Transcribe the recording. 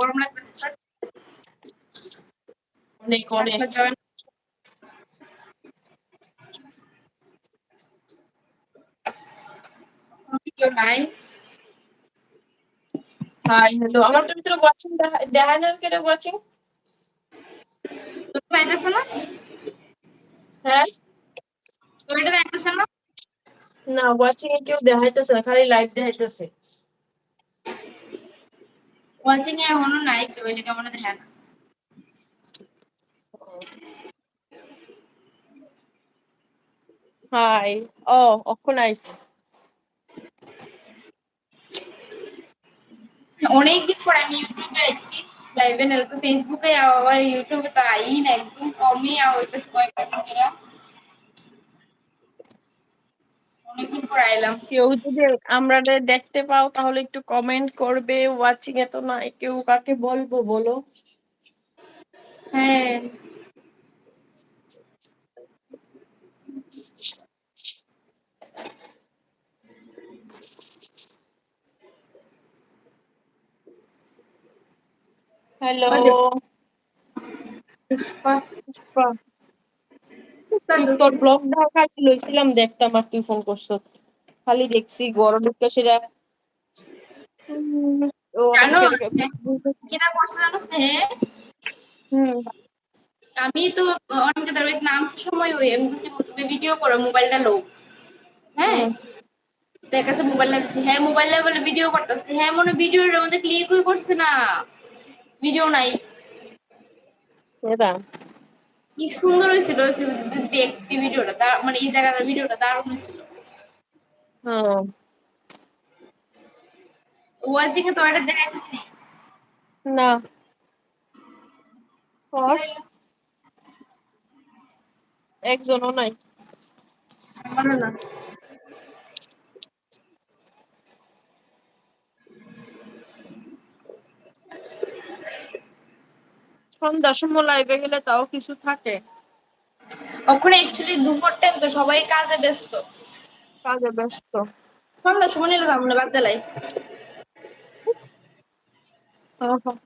গরম লাগতেছে অনেক অনেক জয়েন কেউ নাই হাই হ্যালো আমার তো ভিতরে ওয়াচিং দেখা যায় কেটে ওয়াচিং তোর যাইতেছে না হ্যাঁ তোর এটা যাইতেছে না না ওয়াচিং এ কেউ দেখাইতেছে না খালি লাইভ দেখাইতেছে নাই কেউ এটা কেমন দেখে না হাই ও অক্ষণ আইছে। অনেকদিন পর আমি ইউটিউবে আইছি লাইভে নাহলে তো ফেসবুকে আবার ইউটিউবে তো আই না একদম কমই হইতেছে কয়েকটা ধরে। অনেকদিন পর আইলাম কেউ যদি আমরা দেখতে পাও তাহলে একটু কমেন্ট করবে ওয়াচিং এ তো নাই কেউ কাকে বলব বলো? হ্যাঁ। হ্যালো। পুষ্পা পুষ্পা তোর ব্লগ ঢাকা লইছিলাম দেখতাম আর তুই ফোন করছ। খালি দেখছি গরম ঢুকে সেটা। কিনা করছে জানো স্নেহে হুম। আমি তো অনেকে তার নাম সময় হয়ে আমি বলছি তুমি ভিডিও করো মোবাইলটা লো হ্যাঁ। তার কাছে মোবাইলটা দিচ্ছি হ্যাঁ মোবাইলটা বলে ভিডিও করতেছে হ্যাঁ মনে ভিডিওর মধ্যে ক্লিকই করছে না। ভিডিও নাই। কি সুন্দর হয়েছিল দেখতে ভিডিওটা মানে এই জায়গাটার ভিডিওটা দারুণ হয়েছিল। হ্যাঁ ওয়াচিং এ তো এটা দেখাইছিস না। একজনও নাই। না। সন্ধ্যার দশম লাইভে গেলে তাও কিছু থাকে। ওখানে অ্যাকচুয়ালি দুপুর টাইম তো সবাই কাজে ব্যস্ত। কাজে ব্যস্ত। সন্ধ্যার সময় নিলে না বাদ দেলাই। হ্যাঁ, হ্যাঁ।